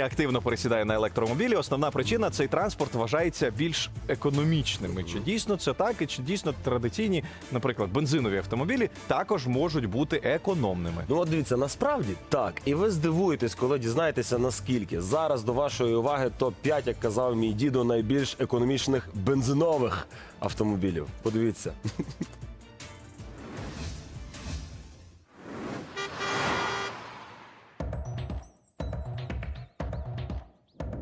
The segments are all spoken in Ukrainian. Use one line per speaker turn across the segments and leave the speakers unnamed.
активно пересідає на електромобілі. Основна причина цей транспорт вважається більш економічним. І Чи дійсно це так, і чи дійсно традиційні, наприклад, бензинові автомобілі також можуть бути економними?
Ну от дивіться, насправді так. І ви здивуєтесь, коли дізнаєтеся наскільки. Зараз до вашої уваги топ-5, як казав мій дідо, найбільш економічних бензинових автомобілів. Подивіться.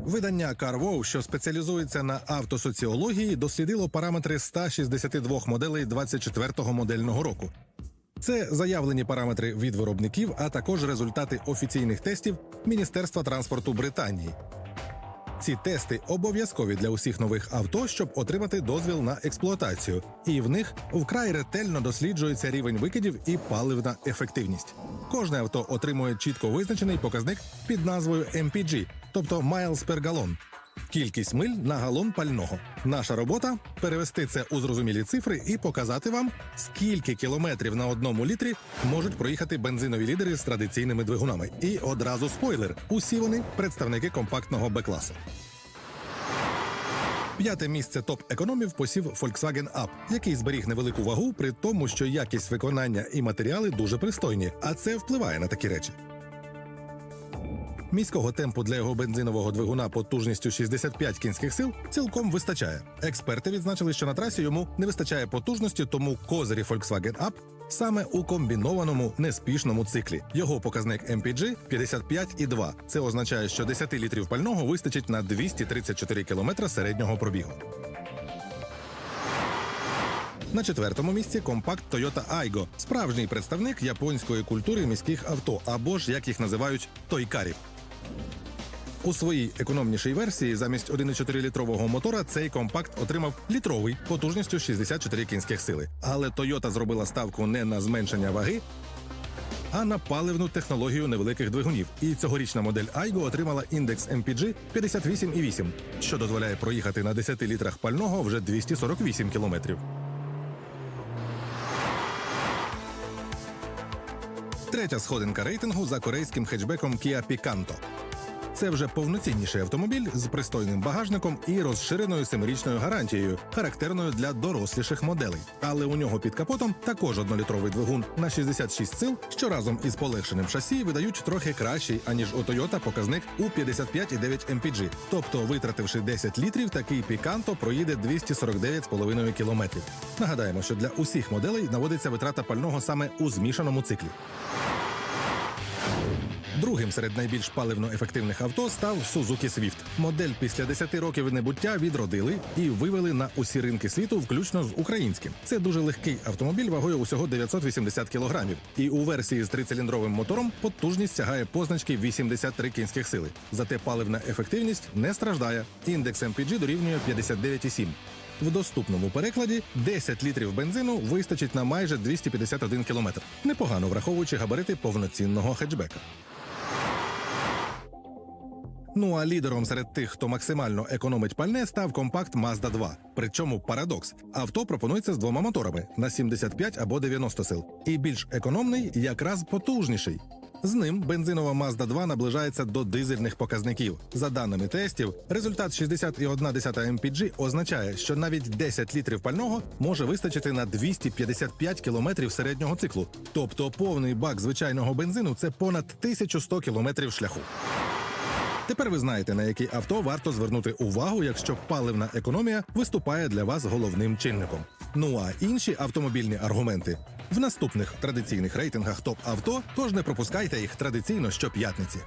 Видання CarWow, що спеціалізується на автосоціології, дослідило параметри 162 моделей 24-го модельного року. Це заявлені параметри від виробників, а також результати офіційних тестів Міністерства транспорту Британії. Ці тести обов'язкові для усіх нових авто, щоб отримати дозвіл на експлуатацію, і в них вкрай ретельно досліджується рівень викидів і паливна ефективність. Кожне авто отримує чітко визначений показник під назвою MPG, тобто miles per gallon. Кількість миль на галон пального. Наша робота перевести це у зрозумілі цифри і показати вам, скільки кілометрів на одному літрі можуть проїхати бензинові лідери з традиційними двигунами. І одразу спойлер: усі вони представники компактного Б-класу. П'яте місце топ-економів посів Volkswagen Up, який зберіг невелику вагу, при тому, що якість виконання і матеріали дуже пристойні, а це впливає на такі речі. Міського темпу для його бензинового двигуна потужністю 65 кінських сил цілком вистачає. Експерти відзначили, що на трасі йому не вистачає потужності, тому козирі Volkswagen Up саме у комбінованому неспішному циклі. Його показник MPG 55,2. Це означає, що 10 літрів пального вистачить на 234 кілометри середнього пробігу. На четвертому місці компакт Toyota Aygo, справжній представник японської культури міських авто, або ж як їх називають тойкарів. У своїй економнішій версії замість 1,4-літрового мотора цей компакт отримав літровий потужністю 64 кінських сили. Але Toyota зробила ставку не на зменшення ваги, а на паливну технологію невеликих двигунів. І цьогорічна модель Aygo отримала індекс MPG 58,8, що дозволяє проїхати на 10 літрах пального вже 248 кілометрів. Третя сходинка рейтингу за корейським хетчбеком Kia Picanto. Це вже повноцінніший автомобіль з пристойним багажником і розширеною семирічною гарантією, характерною для доросліших моделей. Але у нього під капотом також однолітровий двигун на 66 сил, що разом із полегшеним шасі видають трохи кращий, аніж у Toyota показник у 55,9 MPG. Тобто, витративши 10 літрів, такий Picanto проїде 249,5 кілометрів. Нагадаємо, що для усіх моделей наводиться витрата пального саме у змішаному циклі. Другим серед найбільш паливно-ефективних авто став Suzuki Swift. Модель після 10 років небуття відродили і вивели на усі ринки світу, включно з українським. Це дуже легкий автомобіль вагою усього 980 кілограмів. І у версії з трициліндровим мотором потужність сягає позначки 83 кінських сили. Зате паливна ефективність не страждає. Індекс MPG дорівнює 59,7. В доступному перекладі 10 літрів бензину вистачить на майже 251 кілометр. Непогано враховуючи габарити повноцінного хетчбека. Ну а лідером серед тих, хто максимально економить пальне, став компакт Mazda 2. Причому парадокс: авто пропонується з двома моторами на 75 або 90 сил. І більш економний, якраз потужніший. З ним бензинова Mazda 2 наближається до дизельних показників. За даними тестів, результат 60,1 MPG означає, що навіть 10 літрів пального може вистачити на 255 кілометрів середнього циклу. Тобто повний бак звичайного бензину це понад 1100 кілометрів шляху. Тепер ви знаєте, на які авто варто звернути увагу, якщо паливна економія виступає для вас головним чинником. Ну а інші автомобільні аргументи в наступних традиційних рейтингах топ авто, тож не пропускайте їх традиційно щоп'ятниці.